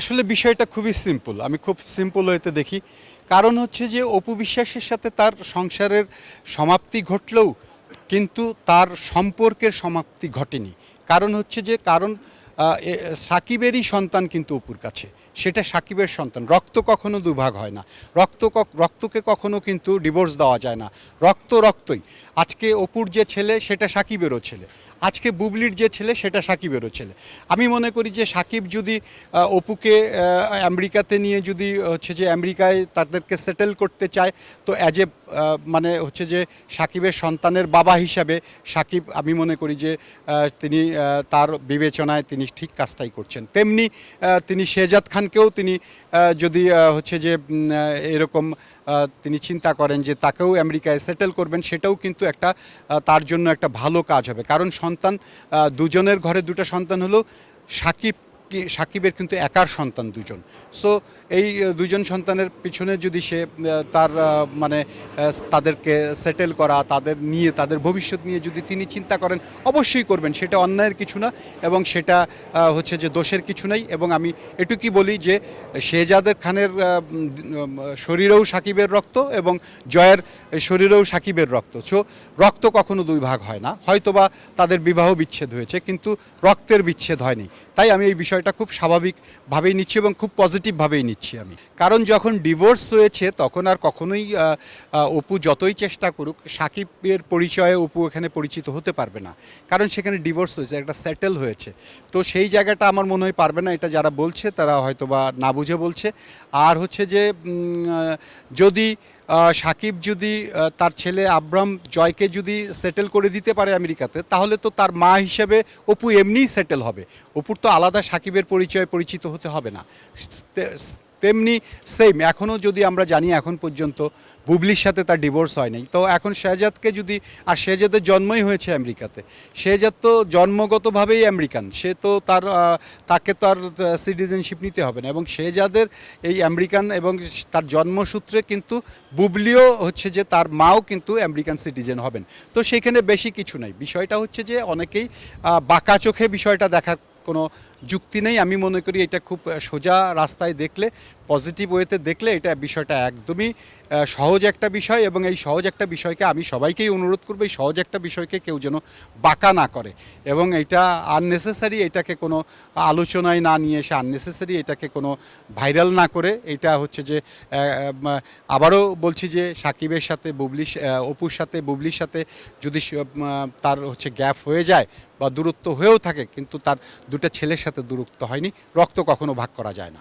আসলে বিষয়টা খুবই সিম্পল আমি খুব সিম্পল হইতে দেখি। কারণ হচ্ছে যে, অপু বিশ্বাসের সাথে তার সংসারের সমাপ্তি ঘটলেও কিন্তু তার সম্পর্কের সমাপ্তি ঘটেনি। কারণ হচ্ছে যে, কারণ সাকিবেরই সন্তান কিন্তু অপুর কাছে। সেটা সাকিবের সন্তান। রক্ত কখনো দুভাগ হয় না। রক্ত রক্তকে কখনো কিন্তু ডিভোর্স দেওয়া যায় না। রক্ত রক্তই। আজকে অপুর যে ছেলে, সেটা সাকিবেরও ছেলে। আজকে বুবলির যে ছেলে, সেটা সাকিবেরও ছেলে। আমি মনে করি যে সাকিব যদি অপুকে আমেরিকাতে নিয়ে যদি হচ্ছে যে আমেরিকায় তাদেরকে সেটেল করতে চায়, তো অ্যাজ এ মানে হচ্ছে যে সাকিবের সন্তানের বাবা হিসাবে সাকিব, আমি মনে করি যে তিনি তার বিবেচনায় তিনি ঠিক কাজটাই করছেন। তেমনি তিনি শেহজাদ খানকেও তিনি যদি হচ্ছে যে এরকম তিনি চিন্তা করেন যে তাকেও আমেরিকায় সেটেল করবেন, সেটাও কিন্তু একটা তার জন্য একটা ভালো কাজ হবে। কারণ সন্তান দুজনের ঘরে দুটো সন্তান হলো সাকিব সাকিবের কিন্তু একার সন্তান দুজন। সো এই দুজন সন্তানের পিছনে যদি সে তার মানে তাদেরকে সেটেল করা, তাদের নিয়ে, তাদের ভবিষ্যৎ নিয়ে যদি তিনি চিন্তা করেন, অবশ্যই করবেন। সেটা অন্যায়ের কিছু না এবং সেটা হচ্ছে যে দোষের কিছু নেই এবং আমি এটুকুই বলি যে শেহজাদের খানের শরীরেও সাকিবের রক্ত এবং জয়ের শরীরেও সাকিবের রক্ত। সো রক্ত কখনো দুই ভাগ হয় না। হয়তোবা তাদের বিবাহ বিচ্ছেদ হয়েছে, কিন্তু রক্তের বিচ্ছেদ হয়নি। তাই আমি এই বিষয়টা খুব স্বাভাবিকভাবেই নিচ্ছি এবং খুব পজিটিভভাবেই নিচ্ছি আমি। কারণ যখন ডিভোর্স হয়েছে, তখন আর কখনোই অপু যতই চেষ্টা করুক, সাকিবের পরিচয়ে অপু এখানে পরিচিত হতে পারবে না। কারণ সেখানে ডিভোর্স হয়েছে, একটা সেটেল হয়েছে। তো সেই জায়গাটা আমার মনে হয় পারবে না, এটা যারা বলছে তারা হয়তো বা না বুঝে বলছে। আর হচ্ছে যে যদি সাকিব যদি তার ছেলে আব্রাম জয়কে যদি সেটেল করে দিতে পারে আমেরিকাতে, তাহলে তো তার মা হিসেবে অপু এমনিই সেটেল হবে। অপুর তো আলাদা সাকিবের পরিচয় পরিচিত হতে হবে না। তেমনি সেম এখনও যদি আমরা জানি এখন পর্যন্ত, বুবলির সাথে তার ডিভোর্স হয় নাই। তো এখন শেহজাদকে যদি, আর শেহজাদের জন্মই হয়েছে আমেরিকাতে। শেহজাদ তো জন্মগতভাবেই আমেরিকান। সে তো তার তাকে তো আর সিটিজেনশিপ নিতে হবে না। এবং শেহজাদের এই আমেরিকান এবং তার জন্মসূত্রে কিন্তু বুবলিও হচ্ছে যে তার মাও কিন্তু আমেরিকান সিটিজেন হবেন। তো সেখানে বেশি কিছু নাই। বিষয়টা হচ্ছে যে অনেকেই বাঁকা চোখে বিষয়টা দেখার কোনো যুক্তি নেই। আমি মনে করি এটা খুব সোজা রাস্তায় দেখলে পজিটিভ ওয়েতে দেখলে এটা বিষয়টা একদমই সহজ একটা বিষয় এবং এই সহজ একটা বিষয়কে আমি সবাইকেই অনুরোধ করব, এই সহজ একটা বিষয়কে কেউ যেন বাঁকা না করে এবং এটা আননেসেসারি এটাকে কোনো আলোচনায় না নিয়ে এসে আননেসেসারি এটাকে কোনো ভাইরাল না করে। এটা হচ্ছে যে আবারও বলছি যে, সাকিবের সাথে বুবলি অপুর সাথে, বুবলির সাথে যদি তার হচ্ছে গ্যাপ হয়ে যায় বা দূরত্ব হয়েও থাকে, কিন্তু তার দুটো ছেলের সাথে দূরত্ব হয়নি, রক্ত কখনো ভাগ করা যায় না।